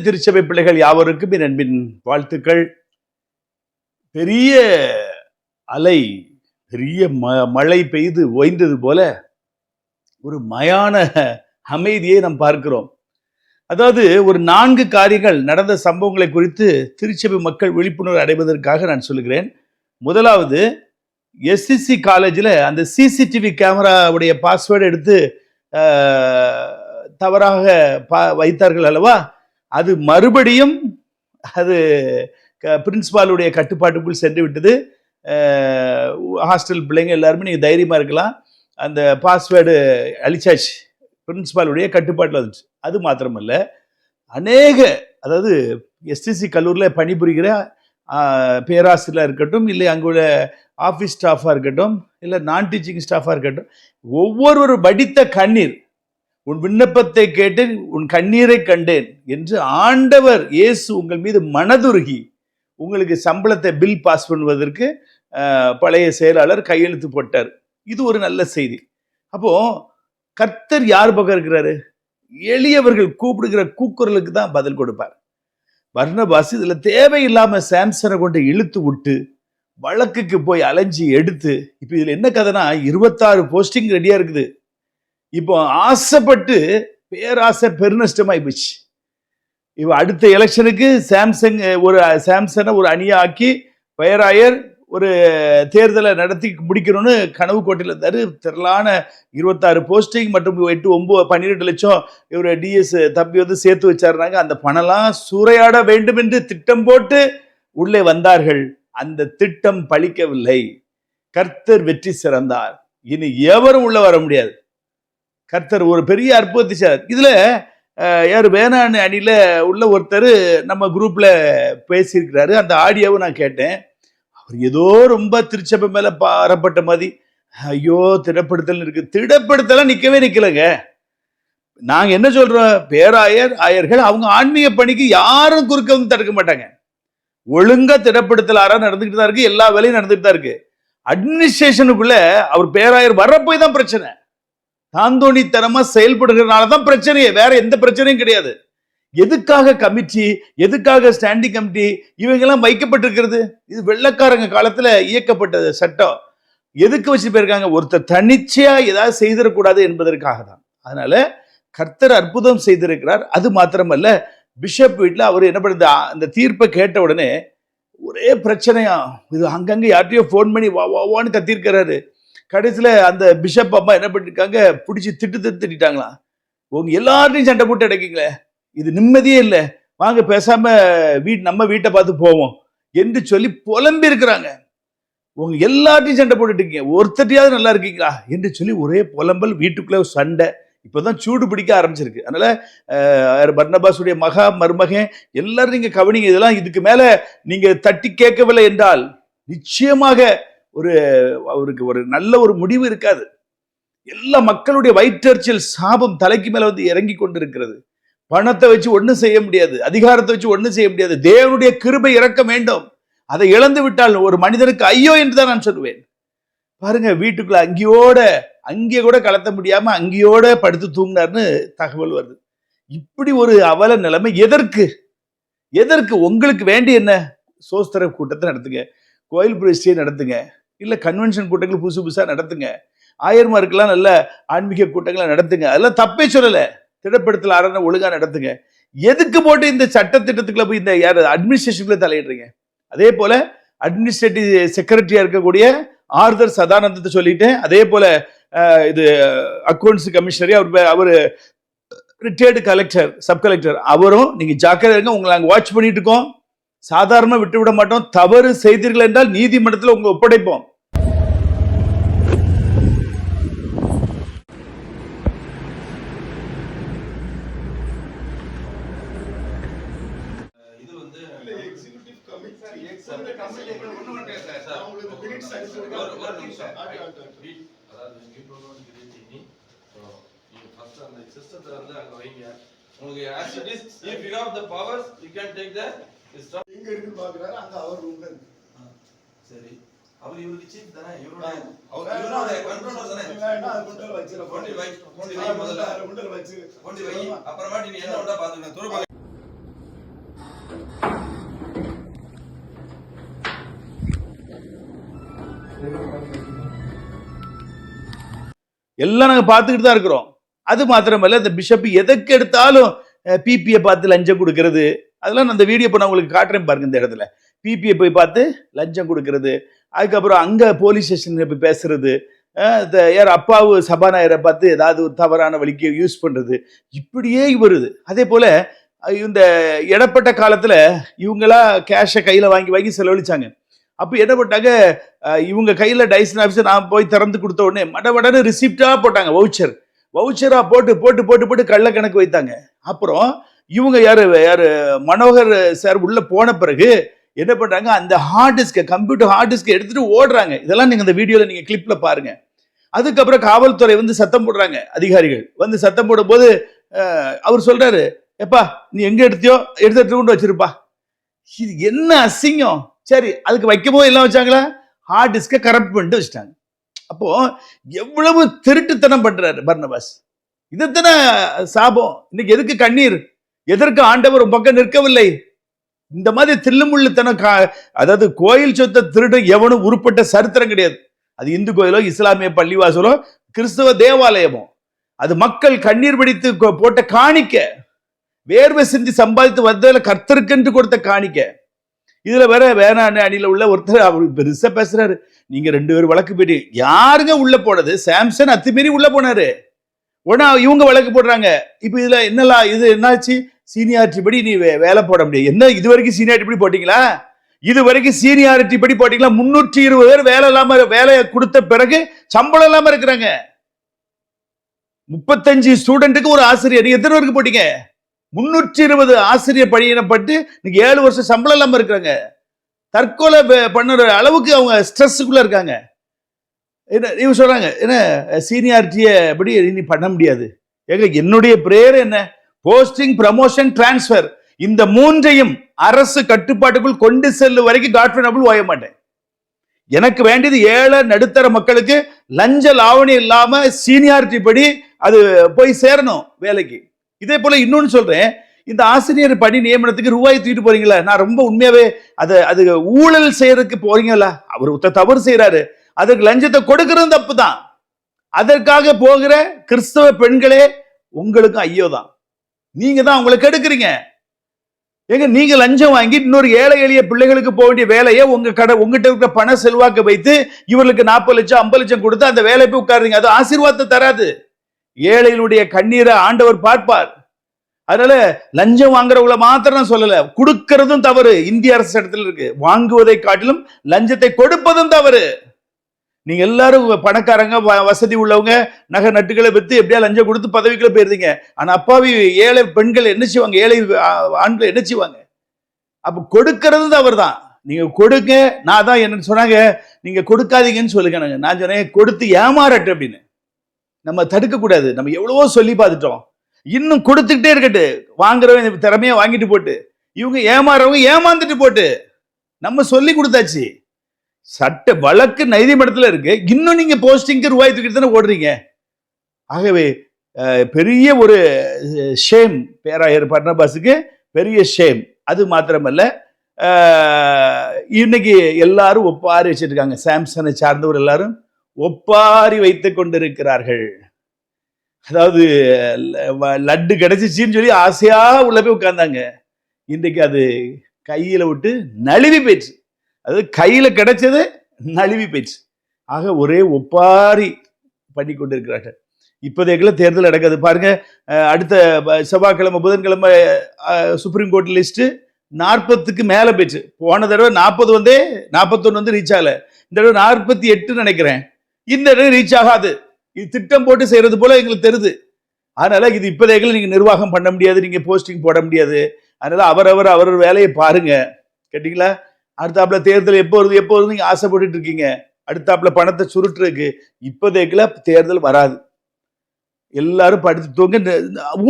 திருச்சபை பிள்ளைகள் யாவருக்கும் என் அன்பின் வாழ்த்துக்கள். பெரிய அலை பெரிய ம மழை பெய்து ஓய்ந்தது போல ஒரு மயான அமைதியை நாம் பார்க்கிறோம். அதாவது ஒரு நான்கு காரியங்கள் நடந்த சம்பவங்களை குறித்து திருச்சபை மக்கள் விழிப்புணர்வு அடைவதற்காக நான் சொல்கிறேன் முதலாவது எஸ்சிசி காலேஜில் அந்த சிசிடிவி கேமராவுடைய பாஸ்வேர்டு எடுத்து தவறாக பா வைத்தார்கள் அல்லவா? அது மறுபடியும் அது பிரின்சிபாலுடைய கட்டுப்பாட்டுக்குள் சென்று விட்டது. ஹாஸ்டல் பிள்ளைங்க எல்லாருமே நீங்கள் தைரியமாக இருக்கலாம். அந்த பாஸ்வேர்டு அழிச்சாச்சு. பிரின்சிபாலுடைய கட்டுப்பாட்டில் வந்துச்சு. அது மாத்திரமல்ல அநேக அதாவது எஸ்டிசி கல்லூரியில் பணிபுரிகிற பேராசிரியராக இருக்கட்டும் இல்லை அங்குள்ள ஆஃபீஸ் ஸ்டாஃபாக இருக்கட்டும் இல்லை நான் டீச்சிங் ஸ்டாஃபாக இருக்கட்டும் ஒவ்வொருவரும் வடித்த கண்ணீர் உன் விண்ணப்பத்தை கேட்டேன் உன் கண்ணீரை கண்டேன் என்று ஆண்டவர் இயேசு உங்கள் மீது மனதுருகி உங்களுக்கு சம்பளத்தை பில் பாஸ் பண்ணுவதற்கு பழைய செயலாளர் கையெழுத்து போட்டார். இது ஒரு நல்ல செய்தி. அப்போ கர்த்தர் யார் பக்கம் இருக்கிறாரு? எளியவர்கள் கூப்பிடுகிற கூக்குரலுக்கு தான் பதில் கொடுப்பார். வர்ணபாஸ் இதுல தேவையில்லாம சாம்சனை கொண்டு இழுத்து விட்டு வழக்குக்கு போய் அலைஞ்சி எடுத்து இப்போ இதுல என்ன கதைனா இருபத்தாறு போஸ்டிங் ரெடியா இருக்குது. இப்போ ஆசைப்பட்டு பேராசை பெருநஷ்டமாயி போச்சு இப்போ அடுத்த எலெக்ஷனுக்கு சாம்சங் ஒரு சாம்சனை ஒரு அணியாக்கி பெயராயர் ஒரு தேர்தலை நடத்தி முடிக்கணும்னு கனவு கோட்டையில் இருந்தார். திரளான இருபத்தாறு போஸ்டிங் மற்றும் எட்டு ஒம்பது பன்னிரெண்டு லட்சம் இவர் டிஎஸ் தம்பி வந்து சேர்த்து வச்சாருனாங்க. அந்த பணம்லாம் சூறையாட வேண்டும் என்று திட்டம் போட்டு உள்ளே வந்தார்கள். அந்த திட்டம் பழிக்கவில்லை. கர்த்தர் வெற்றி சிறந்தார். இனி எவரும் உள்ள வர முடியாது. கர்த்தர் ஒரு பெரிய அற்புதத்தை செய்தார். இதில் யார் வேணான்னு அணியில் உள்ள ஒருத்தர் நம்ம குரூப்பில் பேசியிருக்கிறாரு. அந்த ஆடியோவை நான் கேட்டேன். அவர் ஏதோ ரொம்ப திருச்சபை மேலே பாரப்பட்ட மாதிரி ஐயோ திடப்படுத்தல் இருக்கு. திடப்படுத்தலாம் நிற்கவே நிற்கலைங்க நாங்கள் என்ன சொல்கிறோம் பேராயர் ஆயர்கள் அவங்க ஆன்மீக பணிக்கு யாரும் குறுக்க வந்து தடுக்க மாட்டாங்க. ஒழுங்காக திடப்படுத்தல் நடந்துக்கிட்டு தான் இருக்குது எல்லா வேலையும் நடந்துகிட்டு தான் இருக்குது அட்மினிஸ்ட்ரேஷனுக்குள்ளே அவர் பேராயர் வர்றப்போய் தான் பிரச்சனை. தாந்தோணித்தனமா செயல்படுகிறதுனால தான் பிரச்சனையே. வேற எந்த பிரச்சனையும் கிடையாது. எதுக்காக கமிட்டி எதுக்காக ஸ்டாண்டிங் கமிட்டி இவங்கெல்லாம் வைக்கப்பட்டிருக்கிறது? இது வெள்ளக்காரங்க காலத்துல இயக்கப்பட்டது சட்டம். எதுக்கு வச்சு போயிருக்காங்க? ஒருத்தர் தனிச்சையா ஏதாவது செய்திடக்கூடாது என்பதற்காக தான். அதனால கர்த்தர் அற்புதம் செய்திருக்கிறார். அது மாத்திரமல்ல பிஷப் வீட்டில் அவர் என்ன பண்ணுறது அந்த தீர்ப்பை கேட்ட உடனே ஒரே பிரச்சனையா இது அங்கங்கே யார்ட்டையோ ஃபோன் பண்ணி வா வான்னு கத்திருக்கிறாரு. கடைசியில் அந்த பிஷப் அம்மா என்ன பண்ணிருக்காங்க? பிடிச்சி திட்டு திட்டு திட்டாங்களாம் உங்க எல்லார்ட்டையும் சண்டை போட்டு அடைக்கீங்களே. இது நிம்மதியே இல்லை. வாங்க பேசாம வீட் நம்ம வீட்டை பார்த்து போவோம். என்று சொல்லி புலம்பி இருக்கிறாங்க. உங்க எல்லார்ட்டையும் சண்டை போட்டுட்டு இருக்கீங்க. ஒருத்தட்டையாவது நல்லா இருக்கீங்களா? என்று சொல்லி ஒரே புலம்பல் வீட்டுக்குள்ளே சண்டை. இப்போதான் சூடு பிடிக்க ஆரம்பிச்சிருக்கு. அதனால அஹ், பர்னபாஸுடைய மகா மருமகன் எல்லாரும் நீங்க கவனிங்க. இதெல்லாம் இதுக்கு மேல நீங்க தட்டி கேட்கவில்லை என்றால் நிச்சயமாக ஒரு அவருக்கு ஒரு நல்ல ஒரு முடிவு இருக்காது. எல்லா மக்களுடைய வயிற்றறிச்சல் சாபம் தலைக்கு மேல வந்து இறங்கி கொண்டிருக்கிறது. பணத்தை வச்சு ஒன்றும் செய்ய முடியாது. அதிகாரத்தை வச்சு ஒன்றும் செய்ய முடியாது. தேவனுடைய கிருபை இறக்க வேண்டும். அதை இழந்து விட்டால் ஒரு மனிதனுக்கு ஐயோ என்று தான் நான் சொல்லுவேன் பாருங்க வீட்டுக்குள்ள அங்கேயோட அங்கே கூட கலத்த முடியாம அங்கேயோட படுத்து தூங்கினார்னு தகவல் வருது. இப்படி ஒரு அவல நிலைமை எதற்கு? எதற்கு? உங்களுக்கு வேண்டிய என்ன? சோஸ்தர கூட்டத்தை நடத்துங்க. கோயில் பிரதிஷ்டையை நடத்துங்க. இல்லை கன்வென்ஷன் கூட்டங்கள் புதுசு புதுசாக நடத்துங்க. ஆயர்மாருக்கெல்லாம் நல்ல ஆன்மீக கூட்டங்களை நடத்துங்க. அதெல்லாம் தப்பே சொல்லலை. திடப்படுத்தல அரணை ஒழுங்காக நடத்துங்க. எதுக்கு போட்டு இந்த சட்டத்திட்டத்துக்குள்ள போய் இந்த யார் அட்மினிஸ்ட்ரேஷனுக்குள்ள தலையிடுறீங்க? அதே போல அட்மினிஸ்ட்ரேட்டிவ் செக்ரட்டரியாக இருக்கக்கூடிய ஆர்தர் சதானந்தத்தை சொல்லிட்டேன் அதே போல இது அக்கௌண்ட்ஸ் கமிஷனரி அவர் அவர் ரிட்டையர்டு கலெக்டர் சப் கலெக்டர் அவரும் நீங்கள் ஜாக்கிரதை இருங்க உங்களை நாங்கள் வாட்ச் பண்ணிட்டு இருக்கோம். சாதாரணமா விட்டு விட மாட்டோம் தவறு செய்தீர்கள் என்றால் நீதிமன்றத்தில் உங்க ஒப்படைப்போம் உங்களுக்கு as it is, if you have the powers, you can take the. எங்க இருக்குன்னு பாக்குறாரு அங்க அவர் ரூம்ல இருக்கு. சரி. அவர் இவருக்கு சீஃப் தானே? இவரோட அவர் இவரோட கண்ட்ரோலர் தானே? அது கொண்டு வச்சிர கொண்டு வை. கொண்டு வை முதல்ல கொண்டு வச்சு கொண்டு வை. அப்புறமா நீ என்ன உண்டா பாத்துக்கலாம் தூர எல்லாம் நாங்கள் பார்த்துக்கிட்டு தான் இருக்கிறோம். அது மாத்திரமல்ல இந்த பிஷப் எதுக்கு எடுத்தாலும் பிபியை பார்த்து லஞ்சம் கொடுக்கறது. அதெல்லாம் நான் அந்த வீடியோ இப்போ நான் உங்களுக்கு காட்டுறேன் பாருங்க இந்த இடத்துல. பிபியை போய் பார்த்து லஞ்சம் கொடுக்கறது அதுக்கப்புறம் அங்கே போலீஸ் ஸ்டேஷனில் போய் பேசுறது யார் அப்பாவு சபாநாயகரை பார்த்து ஏதாவது ஒரு தவறான வழிக்கு யூஸ் பண்ணுறது இப்படியே வருது அதே போல் இந்த இடப்பட்ட காலத்தில் இவங்களா கேஷை கையில் வாங்கி வாங்கி செலவழிச்சாங்க. அப்போ என்ன பண்ணாங்க இவங்க கையில் டைசன் ஆஃபீஸர் நான் போய் திறந்து கொடுத்த உடனே மடமடன்னு ரிசிப்டாக போட்டாங்க வவுச்சர் வவுச்சராக போட்டு போட்டு போட்டு போட்டு கள்ளக்கணக்கு வைத்தாங்க. அப்புறம் இவங்க யாரு யாரு மனோகர் சார் உள்ள போன பிறகு என்ன பண்றாங்க அந்த ஹார்ட் டிஸ்கை கம்ப்யூட்டர் ஹார்ட் டிஸ்கை எடுத்துட்டு ஓடுறாங்க. இதெல்லாம் நீங்க இந்த வீடியோல நீங்க கிளிப்ல பாருங்க. அதுக்கப்புறம் காவல்துறை வந்து சத்தம் போடுறாங்க அதிகாரிகள். வந்து சத்தம் போடும்போது அவர் சொல்றாரு எப்பா நீ எங்க எடுத்தியோ எடுத்து கொண்டு வச்சிருப்பா. இது என்ன அசிங்கம்? சரி அதுக்கு வைக்கமோ எல்லாம் வச்சாங்களா? ஹார்ட் டிஸ்கை கரெக்ட் பண்ணிட்டு வச்சுட்டாங்க. அப்போ எவ்வளவு திருட்டுத்தனம் பண்றாரு பர்னபாஸ். இதைத்தானே சாபம். இன்னைக்கு எதுக்கு கண்ணீர்? எதற்கு ஆண்டவர் பக்கம் நிற்கவில்லை? இந்த மாதிரி தில்லுமுள்ளுத்தனம் கா- அதாவது கோயில் சொத்தை திருட எவனும் உருப்பட்ட சரித்திரம் கிடையாது. அது இந்து கோயிலோ இஸ்லாமிய பள்ளிவாசலோ கிறிஸ்தவ தேவாலயமோ. அது மக்கள் கண்ணீர் பிடித்து போட்ட காணிக்க. வேர்வை சிந்தி சம்பாதித்து வந்ததில் கர்த்தருக்கென்று கொடுத்த காணிக்க. இதுல வேற வேணான்னு அணியில உள்ள ஒருத்தர் அவர் பெருசா பேசுறாரு. நீங்க ரெண்டு பேரும் வழக்கு போயிட்டு யாருங்க உள்ள போனது? சாம்சன் அத்துமீறி உள்ள போனாரு. உடனே இவங்க வழக்கு போடுறாங்க. இப்ப இதுல என்னலாம் இது என்னாச்சு? சீனியாரிட்டி படி நீ வே- வேலை போட முடியாது. என்ன இது வரைக்கும் சீனியாரிட்டி படி போட்டீங்களா? இது வரைக்கும் சீனியாரிட்டி படி போட்டீங்களா? முன்னூற்றி இருபது பேர் வேலை இல்லாம வேலையை கொடுத்த பிறகு சம்பளம் இல்லாம இருக்கிறாங்க. முப்பத்தஞ்சு ஸ்டூடெண்ட்டுக்கு ஒரு ஆசிரியர். நீங்க எத்தனை பேருக்கு போட்டீங்க? முன்னூற்றி இருபது ஆசிரியர் பணியினப்பட்டு இன்னைக்கு ஏழு வருஷம் சம்பளம் இல்லாமல் இருக்கிறாங்க. தற்கொலை பண்ணுற அளவுக்கு அவங்க ஸ்ட்ரெஸ்ஸுக்குள்ளே இருக்காங்க. என்ன இவங்க சொல்கிறாங்க என்ன சீனியாரிட்டியை படி இனி பண்ண முடியாது. ஏங்க என்னுடைய பிரேயர் என்ன? போஸ்டிங் ப்ரமோஷன் டிரான்ஸ்பர் இந்த மூன்றையும் அரசு கட்டுப்பாட்டுக்குள் கொண்டு செல்லும் வரைக்கும் காட்ஃபனபிள் ஓய மாட்டேன். எனக்கு வேண்டியது ஏழை நடுத்தர மக்களுக்கு லஞ்ச லாவணி இல்லாம சீனியாரிட்டி படி அது போய் சேரணும் வேலைக்கு. இதே போல இன்னொன்னு சொல்றேன். இந்த ஆசிரியர் பணி நியமனத்துக்கு ரூபாய் தூக்கிட்டு போறீங்களா நான் ரொம்ப உண்மையாவே அது அது ஊழல் செய்யறதுக்கு போறீங்களா அவர் ஒருத்தர் தவறு செய்யறாரு அதுக்கு லஞ்சத்தை கொடுக்கறது தப்பு தான் அதற்காக போகிற கிறிஸ்தவ பெண்களே உங்களுக்கும் ஐயோ தான் நீங்க தான் அவங்களை கெடுக்குறீங்க. ஏங்க நீங்க லஞ்சம் வாங்கி இன்னொரு ஏழை எளிய பிள்ளைகளுக்கு போக வேண்டிய வேலையை உங்க கடை உங்ககிட்ட இருக்கிற பண செல்வாக்க வைத்து இவர்களுக்கு நாற்பது லட்சம் ஐம்பது லட்சம் கொடுத்து அந்த வேலை போய் உட்காருங்க. அது ஆசீர்வாதத்தை தராது. ஏழைகளுடைய கண்ணீரை ஆண்டவர் பார்ப்பார். அதனால லஞ்சம் வாங்குறவங்கள மாத்திரம் நான் சொல்லல. கொடுக்கறதும் தவறு. இந்திய அரசு இடத்துல இருக்கு. வாங்குவதை காட்டிலும் லஞ்சத்தை கொடுப்பதும் தவறு. நீங்க எல்லாரும் பணக்காரங்க வ- வசதி உள்ளவங்க நகை நட்டுகளை வித்து எப்படியா லஞ்சம் கொடுத்து பதவிக்குள்ள போயிருந்தீங்க. ஆனா அப்பாவி ஏழை பெண்கள் என்ன செய்வாங்க? ஏழை ஆண்கள் என்ன செய்வாங்க? அப்ப கொடுக்கறது அவர் தான் நீங்க கொடுங்க நான் தான் என்ன சொன்னாங்க. நீங்க கொடுக்காதீங்கன்னு சொல்லுங்க நாங்க. நான் சொன்னேன் கொடுத்து ஏமாறட்டு அப்படின்னு. நம்ம தடுக்க கூடாது. நம்ம எவ்வளவோ சொல்லி பார்த்துட்டோம். இன்னும் கொடுத்துக்கிட்டே இருக்கட்டு. வாங்குறவன் திறமையா வாங்கிட்டு போட்டு இவங்க ஏமாறவங்க ஏமாந்துட்டு போட்டு நம்ம சொல்லி கொடுத்தாச்சு. சட்ட வழக்கு நீதிமன்றத்தில் இருக்கு. இன்னும் நீங்க போஸ்டிங்க்கு ரூபாய் தூக்கிட்டு தானே ஓடுறீங்க. ஆகவே பெரிய ஒரு ஷேம் பேராயர் பர்ணபாஸுக்கு பெரிய ஷேம் அது மாத்திரமல்ல இன்னைக்கு எல்லாரும் ஒப்பாரி வச்சிருக்காங்க. சாம்சனை சார்ந்தவர் எல்லாரும் ஒப்பாரி வைத்து கொண்டிருக்கிறார்கள். அதாவது வ- லட்டு கிடைச்சிச்சின்னு சொல்லி ஆசையா உள்ள போய் உட்கார்ந்தாங்க. இன்றைக்கு அது கையில விட்டு நழுவி போயிடுச்சு. அது கையில் கிடைச்சது நழுவி போயிடுச்சு. ஆக ஒரே ஒப்பாரி பண்ணி கொண்டிருக்கிறார்கள். இப்போதைக்குள்ள தேர்தல் நடக்காது. பாருங்க அடுத்த செவ்வாய்க்கிழமை புதன்கிழமை சுப்ரீம் கோர்ட் லிஸ்ட்டு நாற்பத்துக்கு மேலே போயிடுச்சு. போன தடவை நாற்பது வந்தே நாற்பத்தொன்னு வந்து ரீச் ஆகலை. இந்த தடவை நாற்பத்தி எட்டு நினைக்கிறேன். இந்த தடவை ரீச் ஆகாது. இது திட்டம் போட்டு செய்கிறது போல எங்களுக்கு தெரியுது. அதனால் இது இப்போதைக்குள்ள நீங்கள் நிர்வாகம் பண்ண முடியாது நீங்கள் போஸ்டிங் போட முடியாது. அதனால் அவரவர் அவரவர் வேலையை பாருங்கள் கேட்டிங்களா? அடுத்தாப்புல தேர்தல் எப்போ வருது எப்போ வருது நீங்கள் ஆசைப்பட்டுட்டு இருக்கீங்க. அடுத்தாப்புல பணத்தை சுருட்டுருக்கு இப்போதைக்குல தேர்தல் வராது. எல்லாரும் படுத்து தூங்க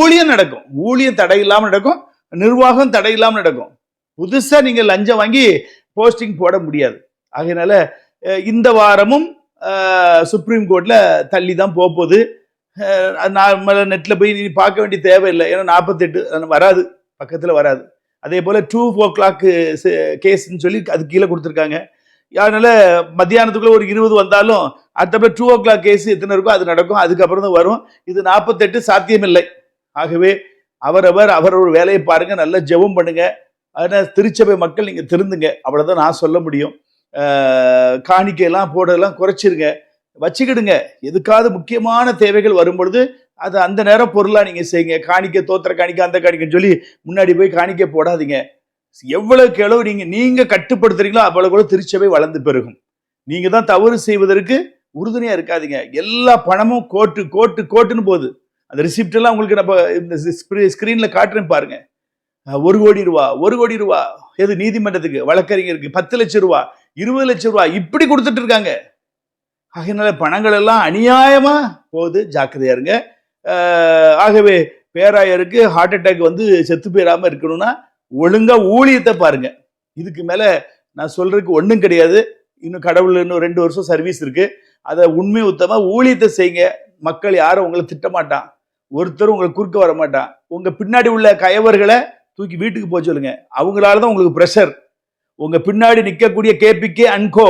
ஊழியம் நடக்கும். ஊழியம் தடை இல்லாமல் நடக்கும். நிர்வாகம் தடை இல்லாமல் நடக்கும். புதுசாக நீங்கள் லஞ்சம் வாங்கி போஸ்டிங் போட முடியாது. ஆகையினால இந்த வாரமும் சுப்ரீம் கோர்ட்டில் தள்ளி தான் போகுது. நார்மலாக நெட்டில் போய் நீ பார்க்க வேண்டிய தேவையில்லை. ஏன்னா நாற்பத்தெட்டு வராது. பக்கத்தில் வராது. அதே போல் டூ ஓ கிளாக்கு கேஸ்ன்னு சொல்லி அது கீழே கொடுத்துருக்காங்க. அதனால மத்தியானத்துக்குள்ளே ஒரு இருபது வந்தாலும் அடுத்தப்ப டூ ஓ கிளாக் கேஸ் எத்தனை இருக்கோ அது நடக்கும். அதுக்கப்புறம் தான் வரும். இது நாற்பத்தெட்டு சாத்தியமில்லை. ஆகவே அவரவர் அவரவர் வேலையை பாருங்கள் நல்லா ஜெபம் பண்ணுங்கள் அதனால் திருச்சபை மக்கள் நீங்கள் திருந்துங்க. அவ்வளோதான் நான் சொல்ல முடியும். காணிக்கையெல்லாம் போடலாம் குறைச்சிருங்க. வச்சுக்கிடுங்க. எதுக்காவது முக்கியமான தேவைகள் வரும்பொழுது அது அந்த நேரம் பொருளாக நீங்கள் செய்யுங்க. காணிக்க தோத்திர காணிக்க அந்த காணிக்கன்னு சொல்லி முன்னாடி போய் காணிக்க போடாதீங்க. எவ்வளோக்கு எவ்வளவு நீங்கள் நீங்கள் கட்டுப்படுத்துறீங்களோ அவ்வளோ கூட திருச்சபை வளர்ந்து பெருகும். நீங்கள் தான் தவறு செய்வதற்கு உறுதுணையாக இருக்காதீங்க. எல்லா பணமும் கோட்டு கோட்டு கோட்டுன்னு போகுது. அந்த ரிசிப்டெல்லாம் உங்களுக்கு நம்ம இந்த ஸ்க்ரீனில் காட்டுறேன் பாருங்க. ஒரு கோடி ரூபா ஒரு கோடி ரூபா. எது நீதிமன்றத்துக்கு வழக்கறிஞருக்கு பத்து லட்சம் ரூபா இருபது லட்சம் ரூபா இப்படி கொடுத்துட்டு இருக்காங்க. அதனால பணங்கள் எல்லாம் அநியாயமா போகுது. ஜாக்கிரதையா இருங்க. ஆகவே பேராயருக்கு ஹார்ட் அட்டாக் வந்து செத்து போயிடாமல் இருக்கணும்னா ஒழுங்கா ஊழியத்தை பாருங்க. இதுக்கு மேல நான் சொல்றதுக்கு ஒன்றும் கிடையாது. இன்னும் கடவுள் இன்னும் ரெண்டு வருஷம் சர்வீஸ் இருக்கு. அதை உண்மை உத்தமா ஊழியத்தை செய்யுங்க. மக்கள் யாரும் உங்களை திட்ட மாட்டான் ஒருத்தரும் உங்களை குறுக்க வர மாட்டான் உங்க பின்னாடி உள்ள கயவர்களை தூக்கி வீட்டுக்கு போக சொல்லுங்க. அவங்களால தான் உங்களுக்கு ப்ரெஷர் உங்க பின்னாடி நிற்கக்கூடிய கேபிகே அன்கோ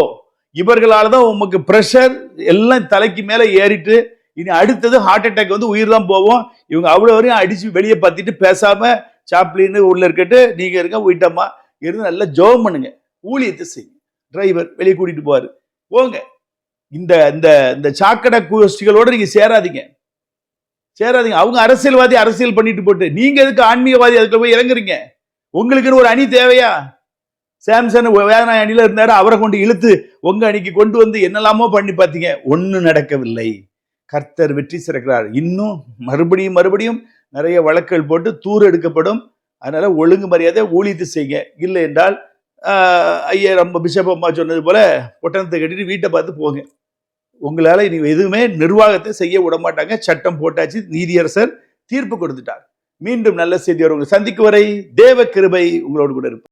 இவர்களால தான் உங்களுக்கு ப்ரெஷர் எல்லாம் தலைக்கு மேல ஏறிட்டு இனி அடுத்தது ஹார்ட் அட்டாக் வந்து உயிர் தான் போவோம் இவங்க அவ்வளோ வரையும் அடித்து வெளியே பார்த்துட்டு பேசாம சாப்ளின்னு உள்ள இருக்கட்டு நீங்க இருங்க உயிட்டம்மா இருந்து நல்லா ஜோம் பண்ணுங்க. ஊழியத்தை செய்யுங்க. டிரைவர் வெளியே கூட்டிட்டு போவார். போங்க. இந்த இந்த இந்த சாக்கடை கோஷ்டிகளோட நீங்க சேராதீங்க. சேராதீங்க. அவங்க அரசியல்வாதி அரசியல் பண்ணிட்டு போட்டு நீங்க எதுக்கு ஆன்மீகவாதி அதுக்குள்ள போய் இறங்குறீங்க? உங்களுக்குன்னு ஒரு அணி தேவையா? சாம்சன் வேதனா அணியில இருந்தாரு. அவரை கொண்டு இழுத்து உங்க அணிக்கு கொண்டு வந்து என்னெல்லாமோ பண்ணி பார்த்தீங்க. ஒன்றும் நடக்கவில்லை. கர்த்தர் வெற்றி சிறக்கிறார். இன்னும் மறுபடியும் மறுபடியும் நிறைய வழக்குகள் போட்டு தூர் எடுக்கப்படும். அதனால் ஒழுங்கு மரியாதை ஊழியத்து செய்யுங்க. இல்லை என்றால் ஐயா நம்ம பிஷப் அம்மா சொன்னது போல ஒட்டணத்தை கட்டிட்டு வீட்டை பார்த்து போங்க. உங்களால் இனி எதுவுமே நிர்வாகத்தை செய்ய விட மாட்டாங்க சட்டம் போட்டாச்சு நீதியரசர் தீர்ப்பு கொடுத்துட்டார். மீண்டும் நல்ல செய்தி உங்களை சந்திக்கும் வரை தேவ கிருபை உங்களோடு கூட இருப்பார்